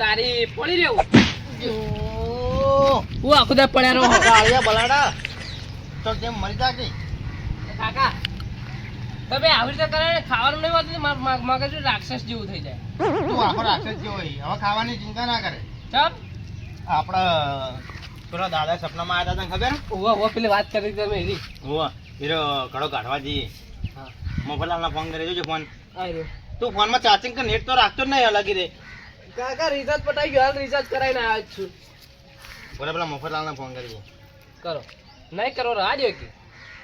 તારી પડી રહ્યો. હું આખું દા પડ્યા રહો ગાળિયા બલાડા. તો કેમ મરી જા કે. કાકા તમે આવી રીતે કરે ખાવાનું નહીં ને માર- મગજ રાક્ષસ જેવું થઈ જાય. તું આખો રાક્ષસ જેવો. હવે ખાવાની ચિંતા ના કરે. ચમ? આપણા પેલા દાદા સપનામાં આવ્યા હતા ખબર? ઓવા ઓવા પેલી વાત કરી તમે એની. હોવા હીરો ઘડો કાઢવા જઈએ. હા. મફતલાલના ફોન કરી જોજો ફોન. તું ફોનમાં ચાર્જિંગ કે નેટ તો રાખતો જ નહીં અલગ રે. કાકા રિચાર્જ પટાઈ ગયો. હાલ રિચાર્જ કરાવીને આવ્યો જ છું. બોલે પેલા મફતલાલને ફોન કરીએ કરો. નહીં કરો રાહ દ્યો કે.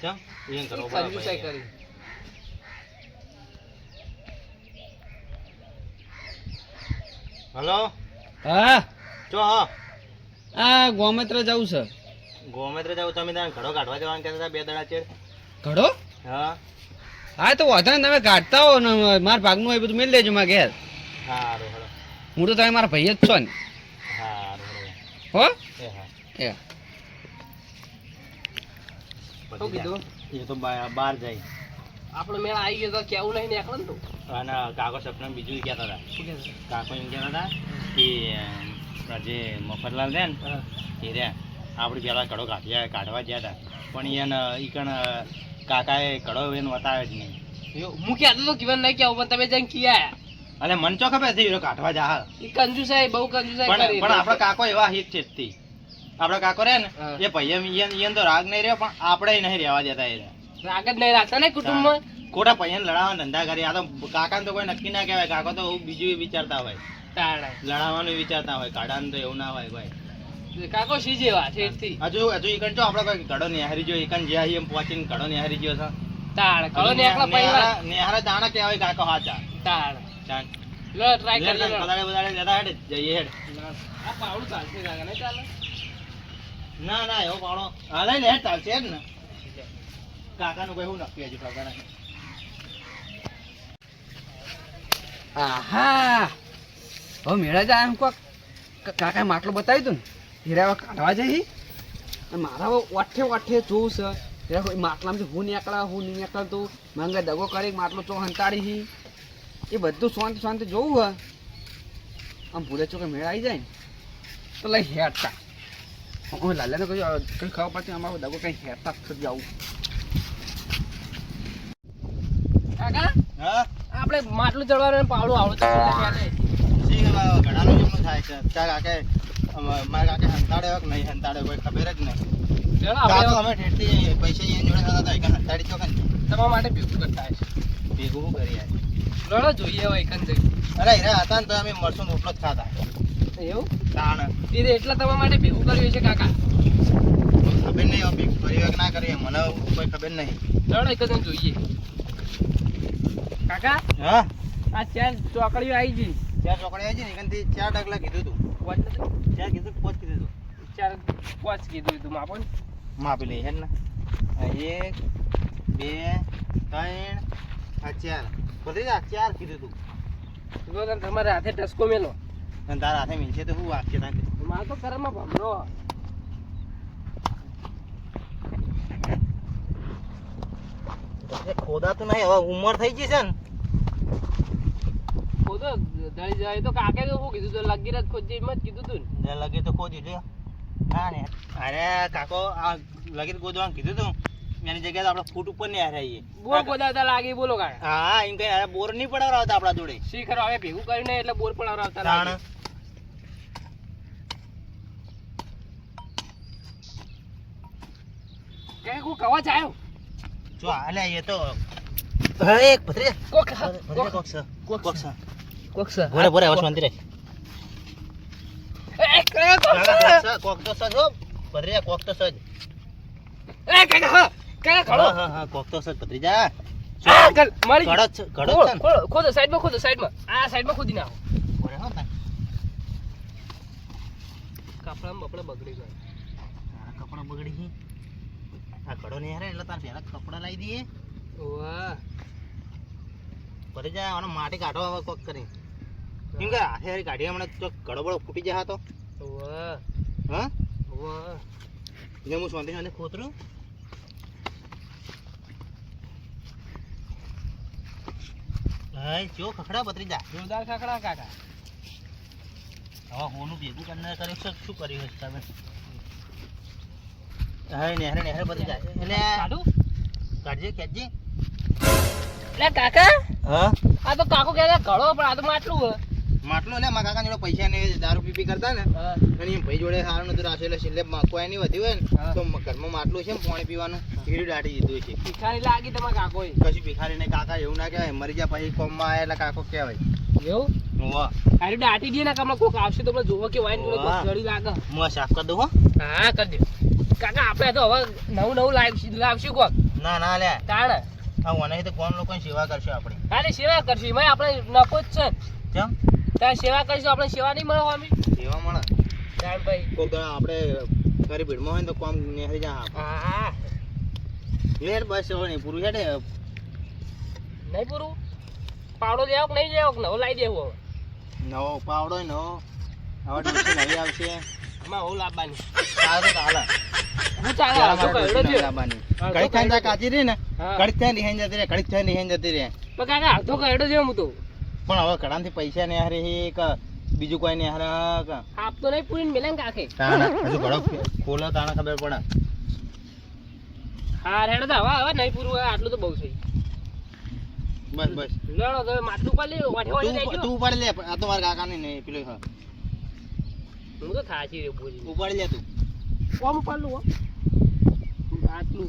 ચમ એમ કરો કંજુસાઈ કરી હલો? હા? ચો હા. આ ગોમત્ર જવું છે. ગોમેત્ર જાવ તમે ત્યાં ઘડો કાઢવા જવાનું કહેતા હતા બે દડા ચેડ ઘડો? હા. હા તો વાંધો નહીં તમે કાઢતા હો ને મારા ભાગનું એ બધું મેળ દેજો મારા ઘેર. સારું હું તો તમે મારા ભાઈ જ છો ને. હારું હો? એ. શું કીધું? એ તો બા- બહાર જાય. આપણો મેળ આવી ગયો તો કેવું નહીં નીકળે ને તું? અને કાકો સપના બીજું કહેતા હતા. કાકો એમ કહેતા હતા કે જે મફતલાલ છે ને એ રહ્યા. આપણે પેલા કડો કાઢ્યા કાઢવા ગયા હતા. પણ એને ઈ કણ કાકાએ કડો એને બતાવ્યો જ નહીં. યો, હું કહેતો તો કીધું નહીં કેવું પણ તમે જઈને કિયા અને મન ચો ખબર થઈ કાઢવા જા એ કંજુસાઈ બહુ કંજુસાઈ પણ પણ આપણા કાકો એવા હિત છે તે. કાકો રે ને એ ભાઈ એમ તો રાગ નહીં રહ્યો પણ આપણે નહીં રહેવા દેતા એ. રાગ જ નહીં રાખતા ને કુટુંબમાં? ખોટા પૈયન લડાવવા ધંધા કરી. આ તો કાકા તો કોઈ નક્કી ના કહેવાય. કાકો તો બીજું વિચારતા હોય. લડાવવાનું વિચારતા હોય. કાઢાનું તો એવું ના હોય ભાઈ કાકો શી જેવા છેડથી હજુ હજુ ઈકણ જો આપણે કોઈ ઘડો નિહારી જો ઈકણ જ્યાં એમ પહોંચીને ઘડો નિહારી ગયો છે. એકલા પરિવાર નેહારા- દાણા કહેવાય કાકો હાચા તાણે. ચાલ. લો ટ્રાય કરી લે, બદાડે બદાડે લેતા હેડ જઈએ હેડ. આ પાવડું ચાલશે કાકા નહીં ચાલે? ના ના એવો પાડો હા લઈ લે ચાલશે હેડ ને. કાકાનું કોઈ એવું નક્કી હજુ ખબર આહા! હવે મેળા જાય એમ કોક. કાકાએ માટલો બતાવ્યું હતું ને? હીરા કાઢવા જઈ? મારા હવે વાઠે જોઉં છે. માટલામાંથી હું નીકળા હું નહીં નીકળતું. મંગે દગો કરી માટલો ચો હંતાડી એ બધું શાંત શાંતિ જોવું હોય. આમ ભૂલે ચોકે મેળા આવી જાય ને? તો લઈ હેરતા હું લાલાને કહ્યું કંઈ ખબર પડતી અમારો દગો કંઈ હેરતા જ જવું કાકા આપણે માટલું ચડવાનું પાવડું આવડું ઘડાનું જેમનું થાય છે? ત્યાં કાકે મારા કાકે હંતાડે હોય કે નહીં હંતાડે કોઈ ખબર જ નહીં. અમે પૈસા જોડે હતા હંતાડી ને? તમારા માટે ભેગું કરતા હશે ભેગું શું કરી યાર લડો જોઈએ હોય એકન અરે હીરા હતા ને તો અમે મરસું રોટલો જ ખાતા. એવું? તાણ. તે એટલા તમારા માટે ભેગું કર્યું છે કાકા? ખબર નહીં હવે ભેગું કરી કે ના કરીએ. મને કોઈ ખબર નહીં. રડો એક જ જોઈએ. કાકા હા? આ ચાર ચોકડીઓ આવી ગઈ. ચાર ચોકડીઓ આવી ગઈ ને એકાંથી ચાર ડગલા કીધું તું. ચાર કીધું પાંચ કીધું તું? ચાર પાંચ કીધું તું માપો ને. માપી લઈએ હે ને એક બે ત્રણ આ ચાર. બધી આ ચાર કીધું તું. જો તને તમારા હાથે ટસકો મેલો. અને તારા હાથે મીંચે તો વાગશે તાકે માર તો કરમમાં ભમરો ખોદાતું નહીં હવે ઉંમર થઈ ગઈ છે ને. ખોદો દળી જાય તો કાકે તો શું કીધું તો લગી રાત ખોદજે એમ જ કીધું તું ને. લગી તો ખોદી લ્યો. હા ને. અરે કાકો આ લગી ગોદવાનું કીધું તું. એની જગ્યાએ આપણે ફૂટ ઉપર ને હારાઈએ બોર ખોદાવતા લાગી બોલો કાકા. હા એમ કઈ અરે બોર નહીં પડાવતા આપણા જોડે. શીખર હવે ભેગું કરીને એટલે બોર પણ આવતા તાણ લાગે કે હું કવા જાયો જો અલે એ તો હા એક ભત્રે કોક કોક છે. કોક કોક છે. કોક છે. બોરે બોરે એ કયા કોક કાકા, કોક કોક તો સજ કોક તો સજ એ કાકા હા ખડો? હા હા હા કોક તો સજ ભત્રીજા. આ કર મારી કડક છે કડક છે ને? ખોદો ખોદો સાઈડમાં ખોદો સાઈડમાં. આ સાઈડમાં ખોદી નાખો. બોરે હો તાન. કપડામાં બપડા બગડી ગયા. તારા બગડી ગઈ આ કડો નહીં હારે એટલે તાર પહેલા કપડાં લાવી દઈએ. વાહ ભરી જાય આનો માટી કાઢો હવે કોક કરી કેમ કે હાથે હારી કાઢી હમણાં તો બડો બળો ફૂટી જાય તો. વાહ હા? વાહ એટલે હું શાંતિ શાંતિ ખોતરું. હા જો ખખડા ભત્રીજા. જોરદાર ખાખડા કાકા. હવે હોનું ભેગું કરીને કર્યું છે શું કર્યું છે તમે? હા નેહરે નેહરે ભત્રીજા. એટલે કાઢું? કાઢજે ખેંચજે. એટલે કાકા હા? આ તો કાકો કહેતા ઘણો પણ આ તો માટલું માટલો લે મારા કાકા જોડે પૈસા ને દારૂ પીપી કરતા ને અને એમ ભાઈ જોડે સારું નતું રાખ્યું એટલે છેલ્લે કોઈ નહીં વધ્યું હોય ને તો ઘરમાં માટલું છે પાણી પીવાનું હીરું દાટી દીધું છે. ભિખારી લાગી તમારા કાકો કશું ભિખારી ને કાકા એવું ના કહેવાય મરી ગયા પછી કોમમાં એટલે કાકો કહેવાય. એવું? વાહ. અરે દાટી દે ને કે હમણાં કોક આવશે તો જોવો કે વાઈન લાગે. હું સાફ કરી દઉં હો. હા કરી દે. કાકા આપણે તો હવે નવું નવું લાવીશું લાવશું કોક. ના ના લે. તાણ. આ મને તો કોણ લોકોની સેવા કરશે આપણે? અરે સેવા કરશું એમાં આપણે નફો જ છે. કેમ? તારે સેવા કરીશું આપણે સેવા નહીં મળે સેવા મળે? તાણ ભાઈ. કોક આપણે ભીડમાં હોય તો કોમ નેહરી જા. હા. હેડ બસ હવે નહીં પૂરું હેડે. નહીં પૂરું? પાવડો લેવો કે નહીં લેવો? કે નવો લાવી દેવો હવે. નવો પાવડો નવો. હવે ડોસી નવી આવશે. આમાં હું લાવવાની ચાલે તો ચાલે હું ચાલે ચાલે અડધો મારે કયડો ડોસી નવી થયો. કાચી રહી ને? કડી થાય થઈને જતી રે કડી થાય નિહાઈને જતી રે પણ કાકા અડધો કયડો જેવું હું તો પણ હવે ઘણાથી પૈસા ને હારે એક બીજું કોઈ ને હારે આપતો નહીં પૂરી મેલે કાખે. હજુ ઘડો ખોલો તાણે ખબર પડે. હા રેડો તો હવે હવે નહીં પૂરું આટલું તો બહુ છે. બસ બસ. લડો તો માટલું પર લે વાઠે તું ઉપાડી લે આ તો મારા કાકા ને નહીં પેલો હા. હું તો થાચી રે પૂરી ઉપાડી લે તું. કોમ પાડલું લો આટલું.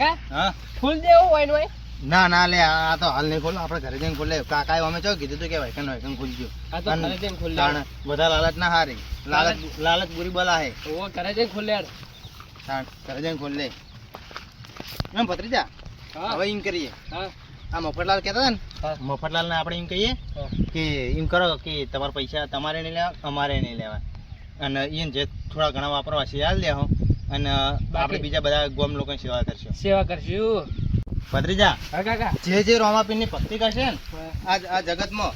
હે હા? ફૂલ દેવું હોય ને હોય. ના ના લે આ તો હાલ નહીં ખોલો આપણે ઘરે જઈને ખોલે કાકાએ અમે ચો કીધું તું કે ભાઈ કન ભાઈ ખોલજો આ તો ઘરે જઈને ખોલી બધા લાલચ ના હારી. લાલચ લાલચ બુરી બલા હે. ઓ ઘરે જઈને ખોલી યાર. ઘરે જઈને ખોલ એમ ભત્રીજા? હવે એમ કરીએ. હા. આ મફતલાલ કહેતા હતા ને? મફતલાલ ને આપણે એમ કહીએ કે એમ કરો કે તમારા પૈસા તમારે નહીં લેવા અમારે નહીં લેવા. અને એને જે થોડા ઘણા વાપરવા છે હાલ દેહો અને આપણે બીજા બધા ગોમ લોકોની સેવા કરશું. સેવા કરશું. ભત્રીજા જે જે રોમાપીરની ભક્તિ કરશે ને આ આ જગતમાં.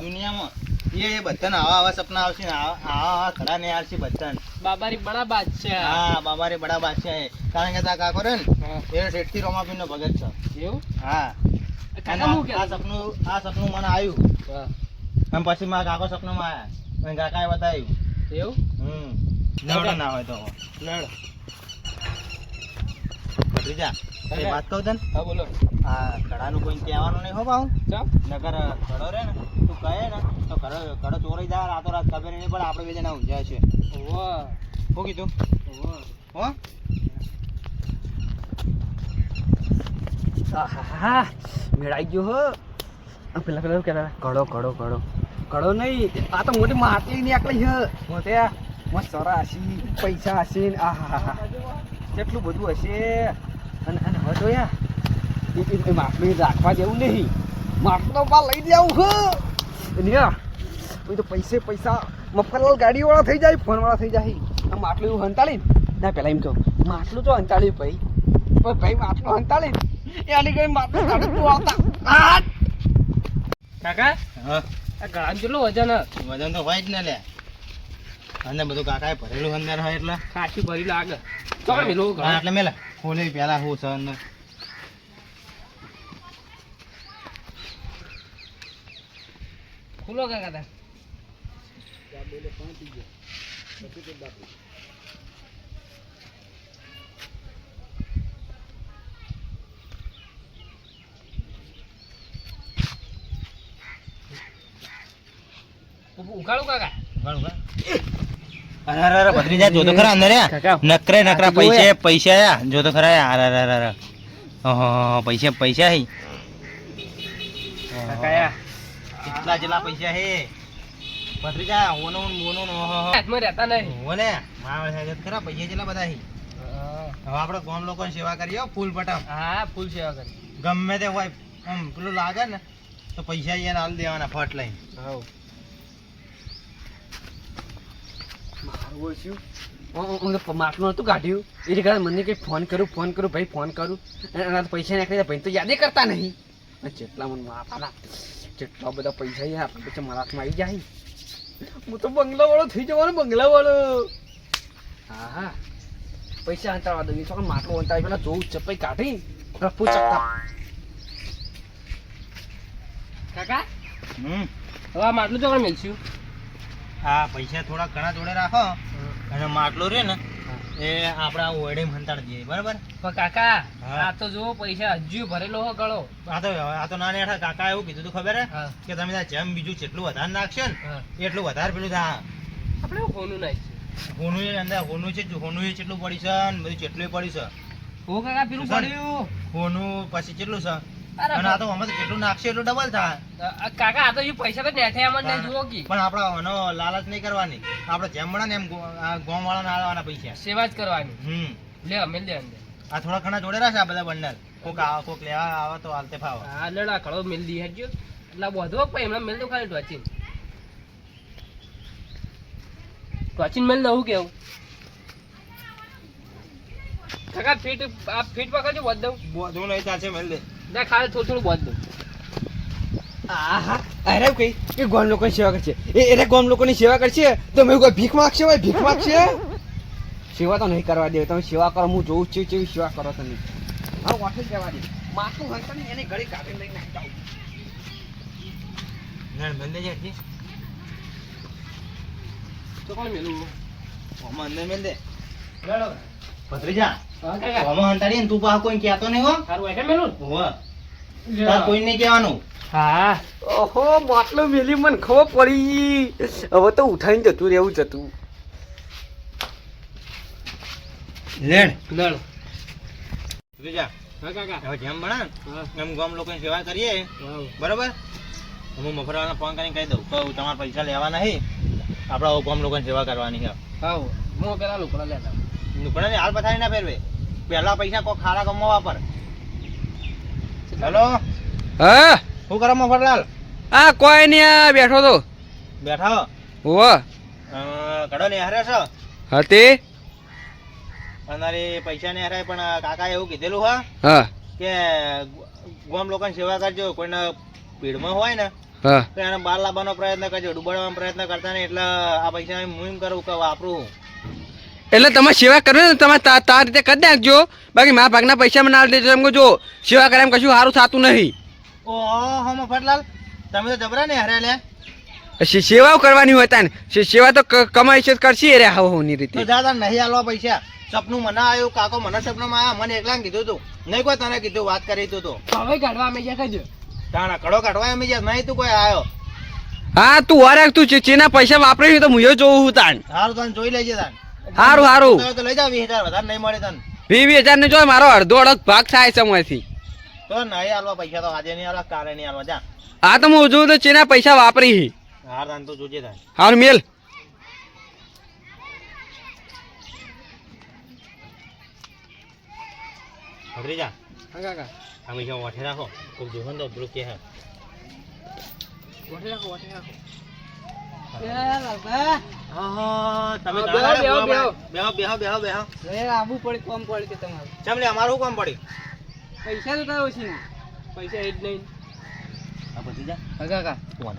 દુનિયામાં એ એ બધાને આવા આવા સપના આવશે ને આવા આવા ખડા ને આવશે બધાને. બાબારી બડા બાદશાહ. હા બાબારી બડા બાદશાહ કારણ કે તા કાકો રે ને એ શેઠથી રોમાપીરનો ભગત છે. એવું? હા. આ સપનું આ સપનું મને આવ્યું. એમ અને પછી મારા કાકો સપનામાં આવ્યા. અને કાકાએ બતાવ્યું. એવું? હમ. નડ ના હોય તો. નડ ભત્રીજા એ વાત કહું તને? હા બોલો. આ કડાનું કોઈ કહેવાનું નહીં હો બાઉ ચાલ નગર કડો રે ને તું કહે ને તો કડો કડો ચોરી જાય રાતો રાત ખબર નહીં પડે આપણે બે જણા ઊંઝા છે વાહ શું કીધું? વાહ હો? હા મેળાઈ ગયો હો. પેલા પેલા કહેતા હતા? કડો કડો કડો કડો નહીં આ તો મોટી માટલી નીકળી છે. મોટે મસ્ત સરા પૈસા હશે ને આહાહા. કેટલું બધું હશે. અને અને હવે તો યાર એ- માટલું રાખવા જેવું નહીં માટલો બહાર લઈ દેવું છે ને યાર તો પૈસે પૈસા મફતલાલ ગાડીવાળા થઈ જાય ફોનવાળા થઈ જાય આ માટલું એવું હંતાળી ના પેલા એમ કહું માટલું તો હંતાળી ભાઈ પણ ભાઈ માટલું હંતાળી એની કઈ માટલું તું આવતા કાકા હા આ ગળામાં કેટલું વજન વજન તો હોય જ ને લે અને બધું કાકાએ ભરેલું અંદર હોય એટલે ખાસી ભરેલું આગળ તો મેલું હા, ગળા એટલે મેલે ખોલે પેલા હું છે અંદર ખુલ્લો કાકા તાર. ઉ- ઉઘાડું કાકા. ઉકાળું અરે અરે ભત્રીજા જો તો ખરા અંદર નકરે નકરા પૈસા પૈસા યા જો તો ખરા અરે અરે અરે અરે. પૈસા પૈસા હી? કાકા કેટલા જેટલા પૈસા હે? ભત્રીજા ઓનો ને મોનો ને ઓહો હો. હાથમાં રહેતા નહીં. ઓલે મારા સાહેબ ખરા પૈસા જેટલા બધા હી? હવે આપણે ગામ લોકોની સેવા કરીએ ફૂલ પટામ હા ફૂલ સેવા કરી ગમે તે હોય આમ પેલું લાગે ને તો પૈસા હાલ દેવાના ફટ લઈને. હા મારું તો માટલું નહોતું કાઢ્યું. એ રીતે મને કંઈ ફોન કરું ફોન કરું ભાઈ ફોન કરું. અને એના તો પૈસા નાખી દે ભાઈ તો યાદે કરતા નહીં. અને જેટલા મને માથાના જેટલા બધા પૈસા યાર આપણે પછી મારા હાથમાં આવી જાય. હું તો બંગલાવાળો થઈ જવાનો બંગલાવાળો. હા હા. પૈસા અંતરવા દઉં. તો માટલું અંતરાવી પેલા જોઉં ચપાઈ કાઢી. રફું ચકતા કાકા? હમ. હવે આ માટલું ચોકડા મેલશું. આ પૈસા થોડા ઘણા જોડે રાખો. અને માટલો રે ને એ આપણા ઓરડે હંતાડી દઈએ બરાબર? પણ કાકા. આ તો જો પૈસા હજુ ભરેલો હો ગળો. આ તો આ તો નાની હેઠા કાકા એવું કીધું તું ખબર હે? કે તમે ત્યાં જેમ બીજું જેટલું વધારે નાખશે ને એટલું વધારે પેલું થા આપણે હોનું નાખીશું હોનું અંદર હોનું છે હોનું એ કેટલું પડી છે ને બધું કેટલું પડી છે ઓ કાકા પેલું પડ્યું. હોનું પછી કેટલું છે? અને આ તો આમાં કેટલું નાખશે એટલું ડબલ થાય. કાકા આ તો એ પૈસા તો નેઠે આમ જ નહીં જુઓ કે. પણ આપણે લાલચ નહીં કરવાની. આપણે જેમ મળે ને એમ ગોમ વાળાને આલવાના પૈસા. સેવા જ કરવાની. હમ. લે અમે લે અંદર આ થોડા ઘણા જોડે છે આ બધા બંડલ. કોક આ કોક લેવા આવે તો હાલતે ફાવે. આ લડા ખડો મેલ દી હટજો એટલે બધો પણ એમને મેલ તો ખાલી ટોચીન. ટોચીન મેલ દઉં કેવું? કાકા ફીટ આ ફીટ પકડજો બધ. દઉં બધું નહીં ચાલશે મેલ દે. ના ખાલી થોડું થોડું બધ દઉં. આહા અરે કઈ? કે ગોમ લોકોની સેવા કરશે. એ એને ગોમ લોકોની સેવા કરશે? તો મેં કોઈ ભીખ માગશે ભાઈ ભીખ માગશે? સેવા તો નહીં કરવા દે તમે સેવા કરો હું જોઉં છું કેવી સેવા કરો તમે. હા વાઠે જવા દે. માથું હંતા ને એને ઘડી કાઢી લઈને આવી જાઉં. ના મેલ છે તો કોણ મેલું? આમાં અંદર મેલ દે. ભત્રીજા. હા હંતાડી તું પાછો કોઈ કહેતો નહીં હો. એટલે મેલું? હોવે. કોઈ નહીં કહેવાનું? હા. ઓહો માટલો મેલી મને ખબર પડી. હવે તો ઉઠાઈને જતું રહેવું જતું. લેણ. લેણ. ભત્રીજા હવે જેમ બને એમ ગામ લોકોની સેવા કરીએ. બરોબર? હું મફરવાળાને ફોન કરીને કહી દઉં કહું તમારે પૈસા લેવા નહીં આપણે ગામ લોકોની સેવા કરવાની છે. હું પેલા લોકડા લેતા. નુકડા ને હાલ પથારી ના ફેરવે. પહેલા પૈસા કોઈ ખારા ગમવા વાપર હેલો? હા? શું કરો મફતલાલ આ કોઈ નહીં આ બેઠો તો. બેઠા? હો ઘડો ને હારે છો? હતી? અમારે પૈસા ને હારે પણ કાકા એવું કીધેલું હા હા. કે ગોમ લોકોની સેવા કરજો કોઈને ભીડમાં હોય ને હા. તો એને બહાર લાવવાનો પ્રયત્ન કરજો ડૂબાડવાનો પ્રયત્ન કરતા નહીં એટલે આ પૈસા હું એમ કરું કે વાપરું એટલે તમે સેવા કરો ને તમે તાર તા રીતે કરી નાખજો બાકી મારા ભાગના પૈસા મને દેજો. એમ કહો જો સેવા કરે એમ કશું સારું થતું નહીં. ઓહો મફતલાલ તમે તો જબરા ને હરે લે સેવાઓ કરવાની હોય તાને. સેવા તો કમાઈ છે કરશી રે હાવની તો રીતે દાદા નહીં આલવા પૈસા. સપનું મને આવ્યું કાકો મને સપનામાં આવ્યા મને એકલા કીધું તું. નહીં કોઈ તને કીધું વાત કરી તું તો. હવે કાઢવા અમે જ્યાં કહેજો તાણા કડો કાઢવા અમે જ્યાં નહીં તું કોઈ આવ્યો હા તું વારે તું ચેના પૈસા વાપરે છે તો હું જોઉં તાન સારું તને જોઈ લેજે તાન હારું હારું. તો લઈ જાવ વીસ હજાર વધારે નહીં મળે તને. વીસ વીસ હજાર ને જો મારો અડધો અડધ ભાગ થાય છે માંથી તો નહીં આલવા પૈસા તો આજે નહીં આલવા કાલે નહીં આલવા જા. હા તો હું જોઉં તો ચેના પૈસા વાપરી છે. હાર તાન તો જોજે તાન. હારું મેલ. ભગરી જા. હા કાકા. આ પૈસા ઓઠે રાખો. તો પેલું કે હે રાખો રાખો. કોને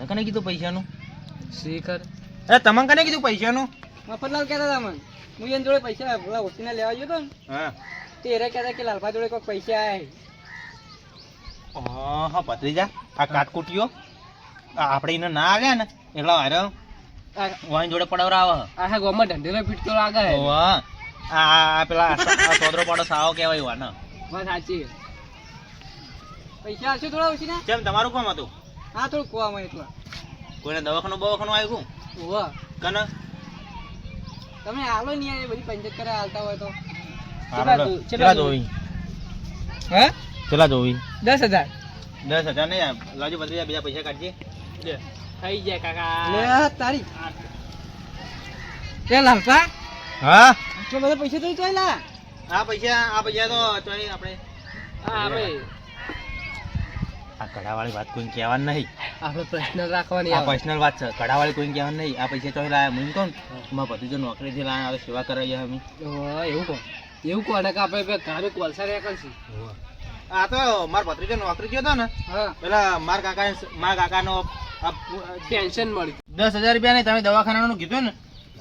કને કીધું પૈસાનું? નું અરે તમને કને કીધું પૈસાનું? મફતલાલ કહેતા હતા મને. હું એની જોડે પૈસા પેલા ઓછીને લેવા ગયો તો ને હા. તે એરે કહેતા કે લાલભા જોડે કોઈ પૈસા આયા. હા ભત્રીજા આ કાટકુટીઓ. આપણે એને ના આવ્યા ને એટલા હારે વાઈન જોડે પડાવરા આ આખા ગામમાં ઢંઢેરો પીટતો લાગે હે. ઓવા આ આ પેલા આ સોદરો પાડો સાવો કહેવાય વાના વાત સાચી પૈસા હશે થોડા ઓછી કેમ તમારું કોમ હતું? હા થોડું કુવામાં એટલા કોઈને દવાખાનું બવાખાનું આવ્યું ઓવા કન? તમે આલો નહીં આ બધી પંચાયત કરે હાલતા હોય તો. કેટલા જોવી? હે? કેટલા જોવી? દસ હજાર. દસ હજાર નહીં લાજુ ભત્રીજા બીજા પૈસા કાઢજે. લે, થઈ જાય કાકા. લે તારી. કે લાવતા? હા? તો બધા પૈસા તો ચાલ્યા આ પૈસા આ પૈસા તો ચોઈ આપણે. હા આપણે આ કડાવાળી વાત કોઈ કહેવાનું નહીં. આપણે પર્સનલ રાખવાની આ પર્સનલ વાત છે. કડાવાળી કોઈ કહેવાનું નહીં. આ પૈસા ચોઈ લાયા હું કહું મારા નોકરી નોકરીથી લાયા હવે સેવા કરાવી અમે. એવું કહો એવું કહો ને કે આપણે ઘરે કોલસા રહ્યા કરશું. આ તો મારા ભત્રીજો નોકરી ગયો હતો ને પેલા મારા કાકા મારા કાકાનો આ પુ- ટેન્શન મળી દસ હજાર રૂપિયા નહીં તમે દવાખાનાનું કીધું ને?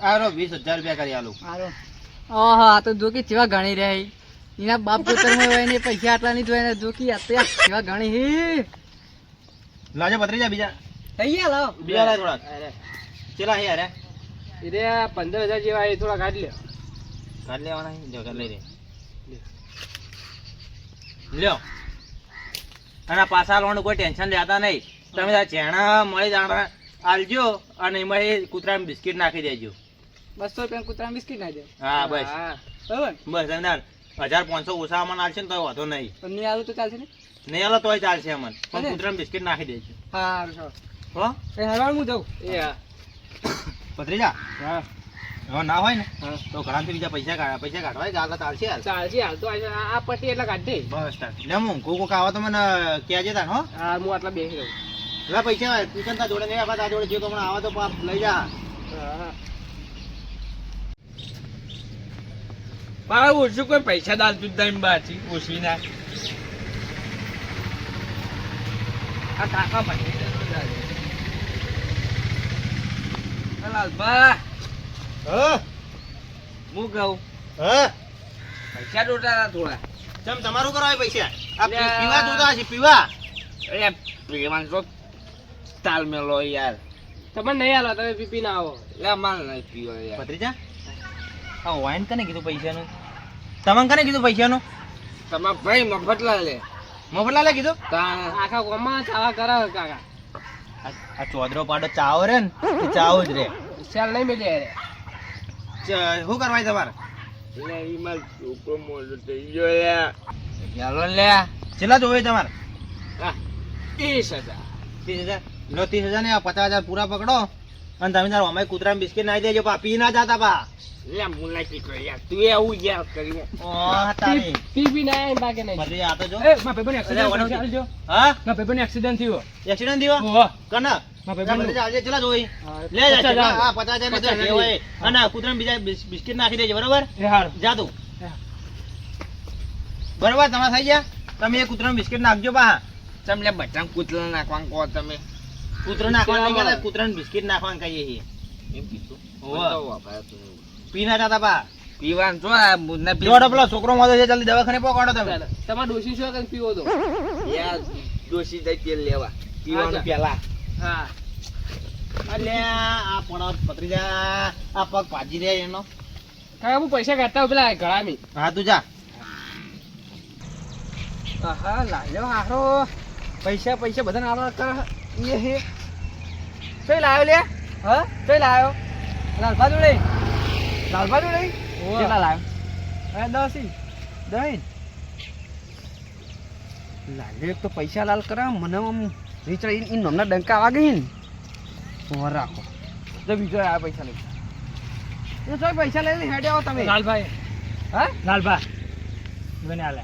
આરો વીસ હજાર રૂપિયા કરી આલું. ઓહો આ તો જો કે ચેવા ગણી રહ્યા છે. એના બાપ જોતર હોય ને પૈસા આટલા નહીં જોઈને જો કે આ તો યાર કેવા ગણી હી. લાજો ભત્રીજા બીજા. થઈ ગયા લાવ. બીજા લાય થોડા અરે ચેલા હે અરે એટલે પંદર હજાર જેવા એ થોડા કાઢી લે કાઢ લેવાના? જો કાઢ લઈ લે. લ્યો. અને આ પાછા લોન કોઈ ટેન્શન લેતા નહીં. તમે આ ચેણા મળી જાણા આલજો અને એમાં એ કૂતરાને બિસ્કિટ નાખી દેજો. બસો રૂપિયા કૂતરા બિસ્કિટ નાખી હા બસ. બરાબર. બસ તમે હજાર પાંચસો ઓછા અમને આલશે ને તો વાંધો નહીં. નહીં આવું તો ચાલશે ને? નહીં આલો તોય ચાલશે અમને પણ. કૂતરાને બિસ્કિટ નાખી દેજો. હા હો? એ હરવાર હું જાઉં. એ હા. પત્રીજા હા. હવે ના હોય ને તો ઘણાથી બીજા પૈસા કાઢ પૈસા કાઢવા ગાલા ચાલશે હાલ? ચાલશે હાલ તો આ પટ્ટી એટલે કાઢી દે બસ તાર. લે હું કોકો કોક તો મને કહેજે તાર હો. હા હું આટલા બેસી રહું. લે પૈસા તું કેમ તાર જોડે નહીં આપા જોડે જે તો હમણાં આવા તો પાપ લઈ જા. મારા ઓછું કોઈ પૈસા દાલતું જ નહીં બાચી ઓછી ના આ કાકા ભાઈ લાલભા હું? કહું? હા? પૈસા દોડતા થોડા. ચમ તમારું કરાવે પૈસા. આ પીવા હશે પીવા. અરે પ્રેમાન તો તાલ મેલો યાર. તમને નહીં આલો તમે પીપી ના આવો. લે માલ નહીં પીવો યાર. ભત્રીજા? આ વાઈન કને કીધું પૈસાનું? તમને કને કીધું પૈસાનું? તમાર ભાઈ મફતલા લે મફતલાલે કીધું? તાણ આખા ગોમાં ચાવા કરા કાકા. આ- ચોદરો પાડો ચાવો રે ને ચાવો જ રે. ચાલ નહીં મિલે રે શું કરવાય તમારે? લે ઈ માર છોકરો મોટો થઈ ગયો લે ચાલો લે કેટલા જોવે તમારે? હા ત્રીસ હજાર. ત્રીસ હજાર? લો ત્રીસ હજાર ને પચાસ હજાર પૂરા પકડો. અને તમે તારો અમે કૂતરા બિસ્કિટ નાખી દેજો પા પી ના જાતા પા. લે મુલાકી કરો યાર. તું આવું યાર કરી ઓ તારી પીપી ના આવે બાકી નહીં. ભત્રીજા આ તો જો. એ મારા ભાઈબંધ અરે, વડો. accident હા? મારા ભાઈબંધ accident થયો. એક્સિડન્ટ થયો? ઓહો. કના? મારા ભાઈબંધનું. ભત્રીજા આજે કેટલા જોઈ. લે જા હા પચાસ ને પચાસ હોય. અને કૂતરાને બીજા બિસ્કિટ નાખી દેજો બરોબર? એ હારું. જા તું. બરોબર તમારે થઈ ગયા? તમે એ કૂતરાને બિસ્કિટ નાખજો પા. તમે લે બધા કૂતરા નાખવાનું કહો તમે. કૂતરો નાખવાનું નહીં કહેતા, કૂતરાને બિસ્કિટ નાખવાનું કહીએ છીએ. એમ કીધું. હોવે. મને તો પી ના પા પીવાનું જો આ મુન્ના પી પેલો છોકરો મોટો છે જલ્દી દવાખાને પહોંચાડો તમે. તમારે ડોશી શું કરીને પીવો તો? યાર ડોસી જાય તેલ લેવા. પીવાનું પેલા. હા. અલે આ પડો પત્રીજા આ પગ ભાજી રે એનો. કાકા હું પૈસા કાઢતા પેલા ગળામી હા તું જા. હા લાવ્યો હારો. પૈસા પૈસા બધા આવા કર. એ હે. કઈ લાવ્યો લે? હા? કઈ લાવ્યો લાલભા જોડે? લાલભા જોડે. કેટલા લાવ્યો હા દસ. દહીં. લાગે તો પૈસા લાલ કરા મને આમ વિચાર ઈ નમના ડંકા વાગે ને. ઓર રાખો. જો બીજો આ પૈસા લઈ. એ તો પૈસા લઈને હેડે આવો તમે. લાલભાઈ. હા? લાલભા. મને આલે.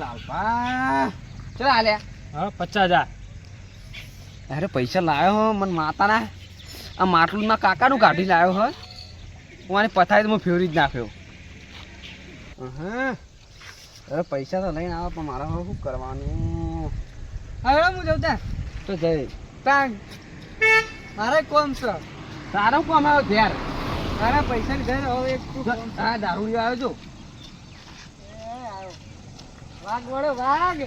લાલભા. ચલા આલે. હા પચાસ હજાર. અરે પૈસા લાવ્યો હો મને માતાના આ માટલું ના કાકાનું કાઢી લાવ્યો હો. હું આને પથારી તો મેં ફેરવી જ નાખ્યો. હા અરે પૈસા તો લઈને આવે પણ મારે શું કરવાનું? હવે હું જઉં ત્યાં. તો જઈ. ત્યાં મારે કોમ છે? તારો કોમ આવ્યો ઘેર. તારા પૈસા ઘેર હવે એક હા દારૂડિયો આવ્યો છો વાઘ વળો વાઘ.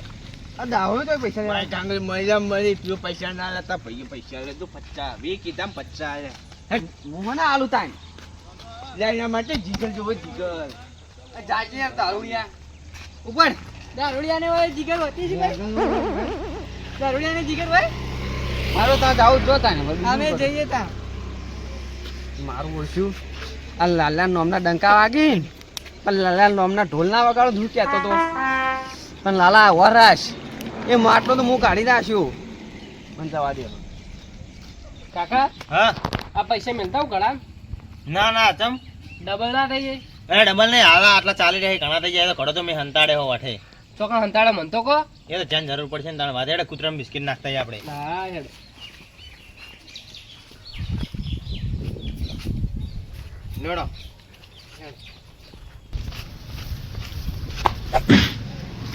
આ તો પૈસા લેવા. ડાંગર મળી મળી. પીઓ પૈસા ના લેતા ભાઈ પૈસા લે. તો પચાસ વી કીધા પચાસ લે. હું? મને આલુ લે એના માટે જીગર જોવો જીગર. જાજી યાર દારૂડિયા. ઉપર. દારૂડિયાને હોય જીગર હોતી છે ભાઈ દારૂડિયાને જીગર હોય? મારો તા જો તાને અમે જઈએ તા. મારું ઓળખ્યું. આ લાલા નોમના ડંકા વાગી પણ લાલા નોમના ઢોલના વગાડો હું કહેતો તો. પણ લાલા વરાશ એ માટલો તો હું કાઢી નાખ્યું. મને જવા દે. કાકા હા? આ પૈસા મેલતા હું ગળા ના ના ચમ. ડબલ ના થઈ જાય. અરે ડબલ નહીં હાલા આટલા ચાલી રહ્યા ઘણા થઈ જાય તો ઘડો તો મેં હંતાડે હો વાઠે. છોકરા હંતાડે મનતો કો એ તો જ્યાં જરૂર પડશે ને તાણે વાધે હેડે કૂતરામાં બિસ્કિટ નાખતા આપણે. હા હેડ. લેવડો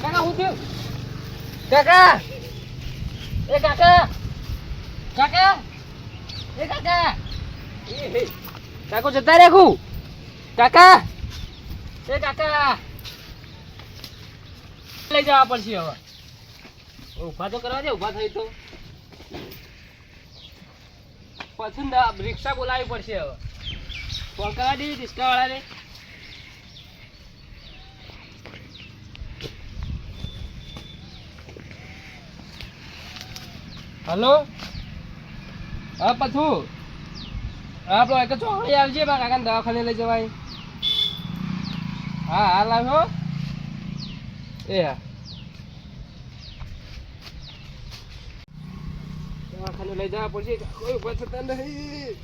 કાકા હું થયું? કાકા! એ કાકા! કાકા! એ કાકા! કાકો જતા રાખું કાકા! એ કાકા! લઈ જવા પડશે હવે. ઊભા તો કરવા દે ઊભા થઈ તો. પછી રિક્ષા બોલાવી પડશે હવે. ફોન કરવા દે રિક્ષા હલો? હા હા આપણો એક ચોકડી આવજે મારા કાકાને દવાખાને લઈ જવાય. હા, હાલ લાવ્યો એ, હા. દવાખાને લઈ જવા પડશે. કોઈ ઊભા નહીં.